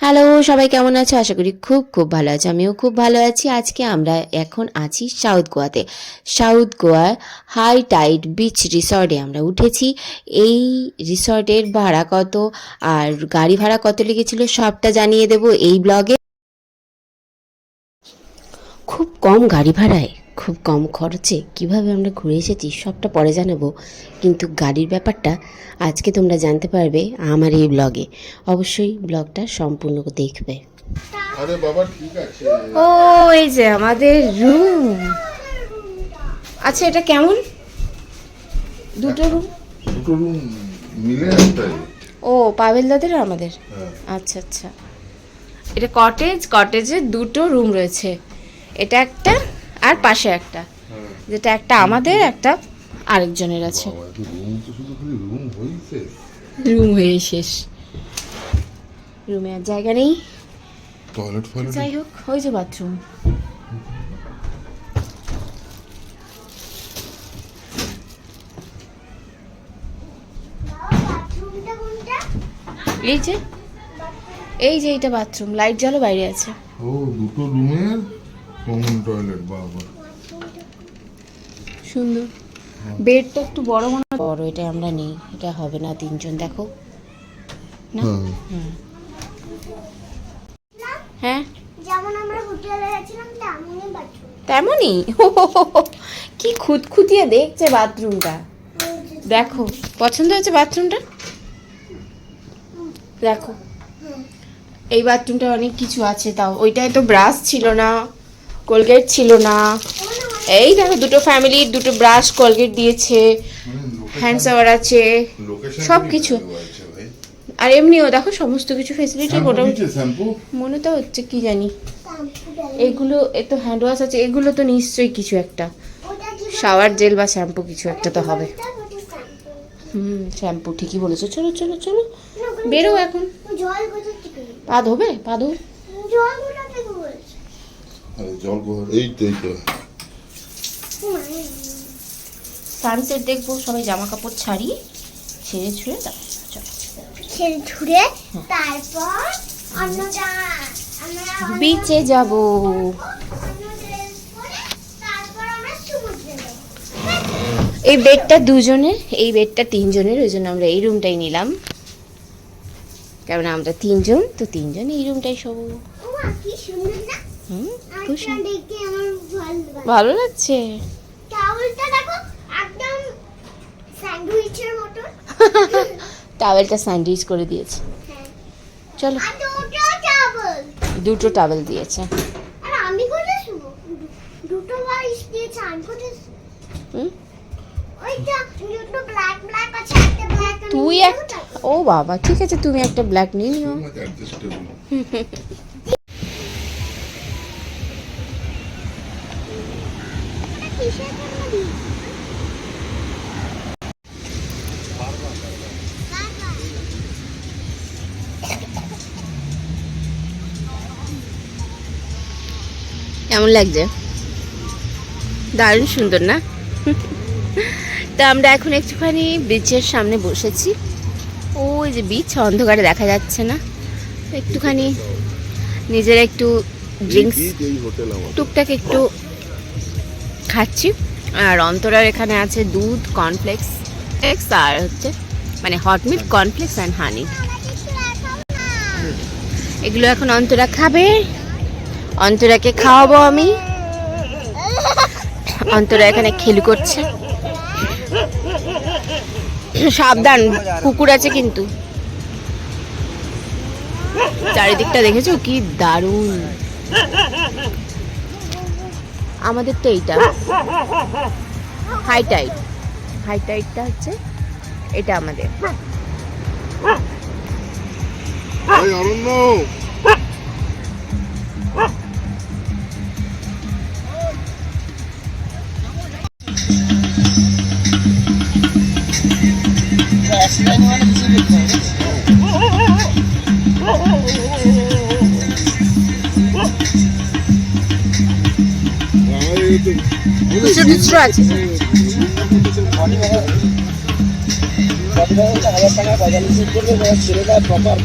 Hello সবাই কেমন আছো? আশা করি খুব খুব ভালো আছো। আমিও খুব ভালো আছি। আজকে আমরা এখন আছি সাউথ গোয়াতে। সাউথ গোয়ার হাই টাইড বিচ রিসর্টে আমরা উঠেছি। এই রিসর্টের ভাড়া কত আর গাড়ি ভাড়া কত লেগেছিল সবটা জানিয়ে দেব এই ব্লগে। খুব কম গাড়ি ভাড়ায়। খুব কম খরচে কীভাবে আমরা ঘুরে এসেছি সবটা পরে জানাব। কিন্তু গাড়ির ব্যাপারটা আজকে তোমরা জানতে পারবে আমার এই ব্লগে। অবশ্যই ব্লগটা সম্পূর্ণ দেখবে। আরে বাবা ঠিক আছে। ও এই যে আমাদের রুম আচ্ছা এটা কেমন? দুটো রুম দুটো রুম মিলে ও পাবেল দাদের আমাদের? হ্যাঁ। আচ্ছা আচ্ছা। এটা কটেজ কটেজে দুটো রুম রয়েছে। এটা একটা আর পাশে একটা। হ্যাঁ। যেটা একটা আমাদের একটা আরেকজনের আছে। রুম হয়ে শেষ। রুমে আর জায়গা নেই। টয়লেট ফয়লেট যাই হোক ওই যে বাথরুম এই যে এই যে এইটা বাথরুম লাইট জ্বালো বাইরে আছে। ও দুটো রুমের কমন টয়লেট বাবা সুন্দর। বেডটা একটু বড় মনে বড় এটা আমরা নেই এটা হবে না তিনজন দেখো। না? হ্যাঁ। হ্যাঁ? যেমন আমরা হোটেলে গেছিলাম তেমনই বাথরুম তেমনই? কি খুঁতখুতিয়ে দেখছে বাথরুমটা। দেখো পছন্দ হয়েছে বাথরুমটা? দেখো। এই বাথরুমটা অনেক কিছু আছে তাও। ওইটায় তো ব্রাশ ছিল না। কোলগেট ছিল না। এই দেখো দুটো ফ্যামিলির দুটো ব্রাশ কোলগেট দিয়েছে হ্যান্ড শাওয়ার আছে সব কিছু। আর এমনিও দেখো সমস্ত কিছু ফেসিলিটি শ্যাম্পু মোটামুটি মনে তো হচ্ছে কি জানি? এগুলো এ তো হ্যান্ড ওয়াশ আছে এগুলো তো নিশ্চয়ই কিছু একটা। শাওয়ার জেল বা শ্যাম্পু কিছু একটা তো হবে। হুম শ্যাম্পু ঠিকই বলেছ। চলো চলো চলো। বেরো এখন। পা ধোবে? পা ধো জল কোথা থেকে বলছে আরে জল এই তো এই তো সানসেট দেখব সবাই জামা কাপড় ছেড়ে ছুঁড়ে ছেড়ে ছুড়ে তারপর বিচে যাব সমুদ্রে যাব। এই বেডটা দুজনের এই বেডটা তিনজনের ওই জন্য আমরা এই রুমটাই নিলাম। কারণ আমরা তিনজন তো তিনজন এই রুমটাই শোবো। ও কি সুন্দর না? হুম? আমার ভালো লাগছে। টাওয়েলটা দেখো একদম স্যান্ডউইচের মতো। টাওয়েলটা স্যান্ডউইচ করে দিয়েছে। হ্যাঁ। চলো। দুটো টাওয়েল দিয়েছে। আমি দুটো তুই একটা ও বাবা ঠিক আছে তুমি একটা ব্ল্যাক নিয়ে নিও। কেমন লাগছে? দারুণ সুন্দর না? তো আমরা এখন একটুখানি বিচের সামনে বসেছি। ওই যে বিচ অন্ধকারে দেখা যাচ্ছে না। একটুখানি নিজের একটু ড্রিঙ্কস টুকটাক একটু খাচ্ছি। আর অন্তরার এখানে আছে দুধ কর্নফ্লেক্স এক্স আর হচ্ছে মানে hot milk cornflakes and honey এগুলো এখন অন্তরা খাবে। অন্তরাকে খাওয়াবো আমি। অন্তরা এখানে খেলু করছে। সাবধান, কুকুর আছে কিন্তু। চারিদিকটা দেখেছ? কি দারুণ। আমাদের তো এইটা। হাই টাইট হাই টাইটটা হচ্ছে এটা আমাদের। ছেড়ে যাবে আবার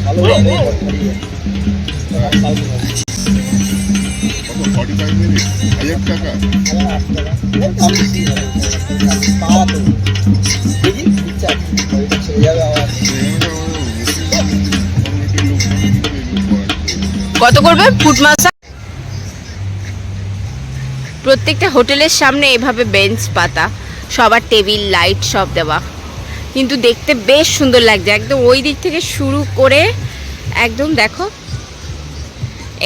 কত করবে? ফুট মাসাজ প্রত্যেকটা হোটেলের সামনে এভাবে বেঞ্চ পাতা সবার টেবিল লাইট সব দেওয়া। কিন্তু দেখতে বেশ সুন্দর লাগছে। একদম ওই দিক থেকে শুরু করে একদম দেখো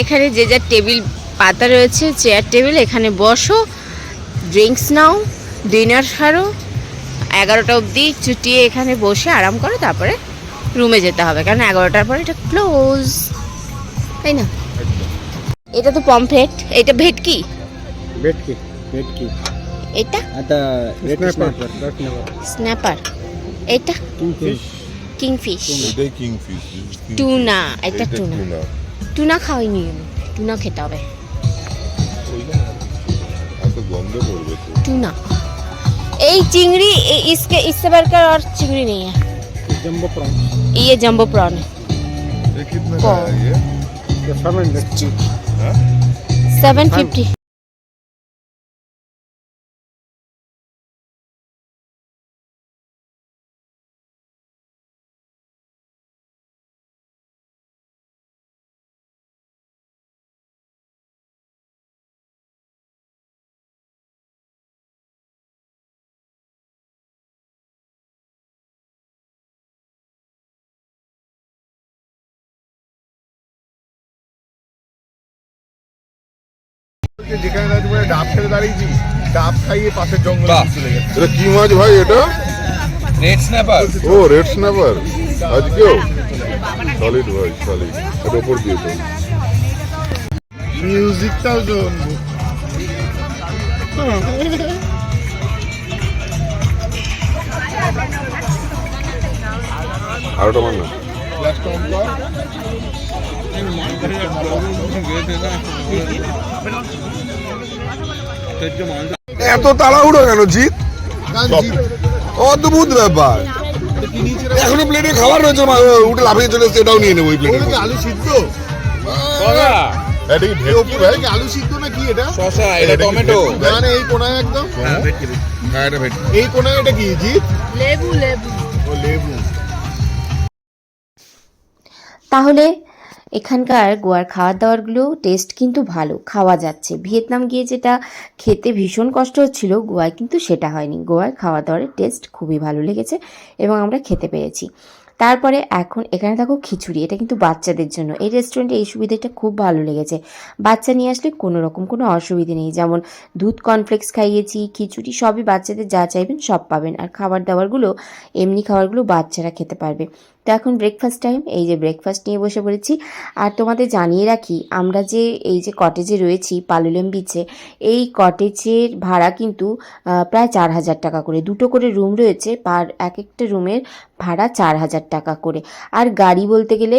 এখানে যে যার টেবিল পাতা রয়েছে চেয়ার টেবিল এখানে বসো ড্রিঙ্কস নাও ডিনার সারো এগারোটা অবধি চুটিয়ে এখানে বসে আরাম করো তারপরে রুমে যেতে হবে কারণ এগারোটার পরে এটা ক্লোজ তাই না? এটা তো পমফ্রেট এটা ভেটকি? ভেটকি ভেটকি এটা এটা red snapper red snapper snapper এটা কিংফিশ কিংফিশ এটাই কিংফিশ টুনা এটা টুনা টুনা খাওয়াইনি আমি টুনা খেতে হবে এত গন্ধ করবে তো टूना এই চিংড়ি ए- इसके इससे बढ़कर और चिंगड़ी नहीं है जंबो प्रॉन ये जंबो प्रॉन है ये कितने को- का है ये ये सेवन हंड्रेड हाँ? Seven fifty যেখানে দাঁড়িয়ে ডাব দাঁড়িয়েছি ডাব খাইয়ে পাশের জঙ্গলে চলে গেছে। এটা কি মাছ ভাই এটা? রেড স্ন্যাপার ও রেড স্ন্যাপার আজকেও? সলিড ভাই সলিড এটা ওপর দিয়ে তো। মিউজিকটাও তো আর ওটা মানে এত তাড়াহুড়ো কেন জিৎ? অদ্ভুত ব্যাপার। এখনও প্লেটে খাবার রয়েছে উঠে লাফিয়ে চলে এসছে এটাও নিয়ে নেব ওই প্লেটে আলু সিদ্ধ? আলু সিদ্ধ না কি এটা? টমেটো। মানে এই কোনায় একদম। হ্যাঁ এটা এই কোনায় এটা কি জিৎ? লেবু লেবু। ও লেবু। তাহলে এখানকার গোয়ার খাবার দাবারগুলো টেস্ট কিন্তু ভালো, খাওয়া যাচ্ছে। ভিয়েতনাম গিয়ে যেটা খেতে ভীষণ কষ্ট হচ্ছিল গোয়ায় কিন্তু সেটা হয়নি। গোয়ার খাওয়া দাওয়ারের টেস্ট খুবই ভালো লেগেছে এবং আমরা খেতে পেরেছি তারপরে এখন এখানে দেখো খিচুড়ি, এটা কিন্তু বাচ্চাদের জন্য। এই রেস্টুরেন্টে এই সুবিধাটা খুব ভালো লেগেছে। বাচ্চা নিয়ে আসলে কোনো রকম কোনো অসুবিধে নেই। যেমন দুধ কর্নফ্লেক্স খাইয়েছি, খিচুড়ি, সবই বাচ্চাদের যা চাইবেন সব পাবেন। আর খাবার দাবারগুলো, এমনি খাবারগুলো বাচ্চারা খেতে পারবে। তো এখন ব্রেকফাস্ট টাইম এই যে ব্রেকফাস্ট নিয়ে বসে পড়েছি। আর তোমাদের জানিয়ে রাখি, আমরা যে, এই যে কটেজে রয়েছি পালুলেম বিচে এই কটেজের ভাড়া কিন্তু প্রায় চার হাজার টাকা করে। দুটো করে রুম রয়েছে পার এক একটা রুমের ভাড়া চার হাজার টাকা করে। আর গাড়ি বলতে গেলে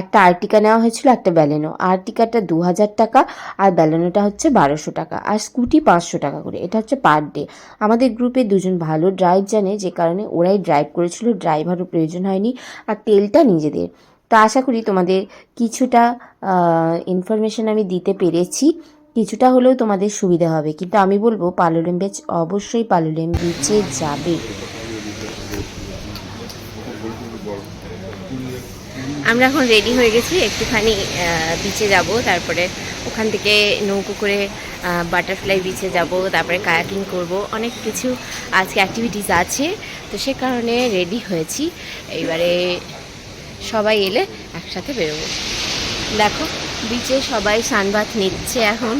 একটা আর্টিকা নেওয়া হয়েছিল, একটা ব্যালেনো। আর্টিকাটা দু হাজার টাকা, আর ব্যালেনোটা হচ্ছে বারোশো টাকা। আর স্কুটি পাঁচশো টাকা করে। এটা হচ্ছে পার ডে। আমাদের গ্রুপে দুজন ভালো ড্রাইভ জানে, যে কারণে ওরাই ড্রাইভ করেছিল। ড্রাইভারও প্রয়োজন হয়নি। আর তেলটা নিজেদের। তো আশা করি তোমাদের কিছুটা ইনফরমেশন আমি দিতে পেরেছি। কিছুটা হলেও তোমাদের সুবিধা হবে। কিন্তু আমি বলব পালোলেম বিচ অবশ্যই পালোলেম বিচে যাবে। আমরা এখন রেডি হয়ে গেছি, একটুখানি বিচে যাব, তারপরে ওখান থেকে নৌকো করে বাটারফ্লাই বিচে যাব, তারপরে কায়াকিং করব, অনেক কিছু আজকে অ্যাক্টিভিটিস আছে, তো সে কারণে রেডি হয়েছি। এইবারে সবাই এলে একসাথে বেরোবো। দেখো বিচে সবাই সানবাত নিচ্ছে এখন,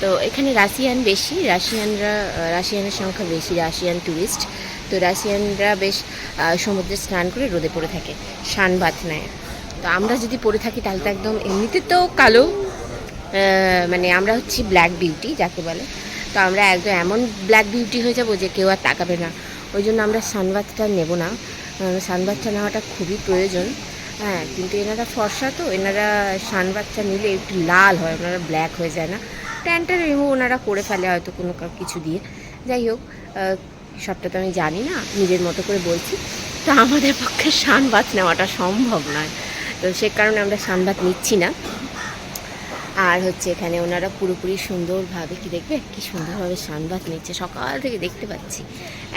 তো এখানে রাশিয়ান বেশি, রাশিয়ানরা, রাশিয়ানের সংখ্যা বেশি, রাশিয়ান ট্যুরিস্ট তো রাশিয়ানরা বেশ সমুদ্রে স্নান করে রোদে পড়ে থাকে সানবাত নেয়। তো আমরা যদি পড়ে থাকি তাহলে তো একদম এমনিতে তো কালো মানে আমরা হচ্ছি ব্ল্যাক বিউটি যাকে বলে। তো আমরা একদম এমন ব্ল্যাক বিউটি হয়ে যাব যে কেউ আর তাকাবে না। ওই জন্য আমরা সানবাথটা নেব না। সানবাথটা নেওয়াটা খুবই প্রয়োজন। হ্যাঁ কিন্তু এনারা ফর্সা তো, এনারা সানবাথটা নিলে একটু লাল হয়, ওনারা ব্ল্যাক হয়ে যায় না। ট্যানটা রিমুভ ওনারা করে ফেলে হয়তো কোনো কিছু দিয়ে। যাই হোক সবটা তো আমি জানি না, নিজের মতো করে বলছি। তো আমাদের পক্ষে শানবাত নেওয়াটা সম্ভব নয়। তো সে কারণে আমরা শানবাত নিচ্ছি না। আর হচ্ছে এখানে ওনারা পুরোপুরি সুন্দরভাবে কি দেখবে? কি সুন্দরভাবে শানবাত নিচ্ছে, সকাল থেকে দেখতে পাচ্ছি।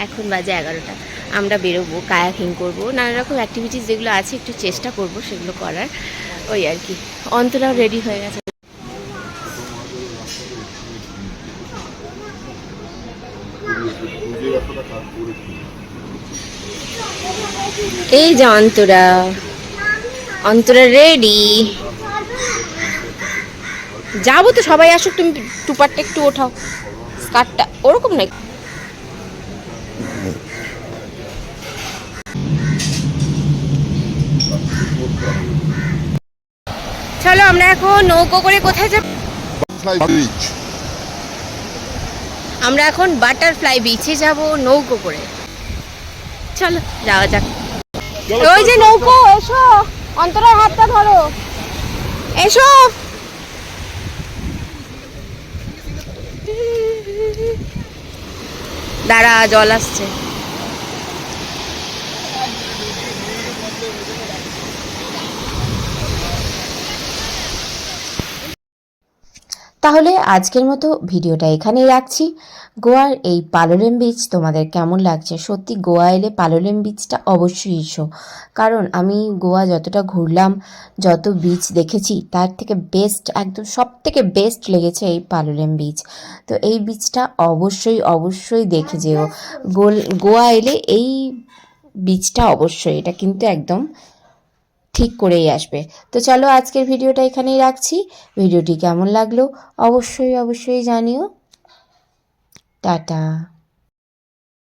এখন বাজে এগারোটা। আমরা বেরোবো, কায়াকিং করব, নানা রকম অ্যাক্টিভিটিস যেগুলো আছে একটু চেষ্টা করব সেগুলো করার। ওই আর কি। অন্তরাও রেডি হয়ে গেছে। এই যে অন্তরা। অন্তরা রেডি যাব তো সবাই আসুক তুমি টুপারটা একটু ওঠাও। স্কার্টটা ওরকম না চলো আমরা এখন নৌকো করে কোথায় যাব? আমরা এখন বাটারফ্লাই বিচে যাব নৌকো করে। চলো যাওয়া যাক। ওই যে নৌকো এসো অন্তরার হাতটা ধরো। এসো। দাঁড়া জল আসছে। তাহলে আজকের মতো ভিডিওটা এখানেই রাখছি। গোয়ার এই পালোলেম বিচ তোমাদের কেমন লাগছে? সত্যি গোয়া এলে পালোলেম বিচটা অবশ্যই এসো। কারণ আমি গোয়া যতটা ঘুরলাম, যত বিচ দেখেছি, তার থেকে বেস্ট একদম সব থেকে বেস্ট লেগেছে এই পালোলেম বিচ তো এই বিচটা অবশ্যই অবশ্যই দেখে যেও। গোল, গোয়া এলে এই বিচটা অবশ্যই, এটা কিন্তু একদম ঠিক করেই আসবে। তো চলো আজকের ভিডিওটা এখানেই রাখছি। ভিডিওটি কেমন লাগল অবশ্যই অবশ্যই জানিও। টাটা।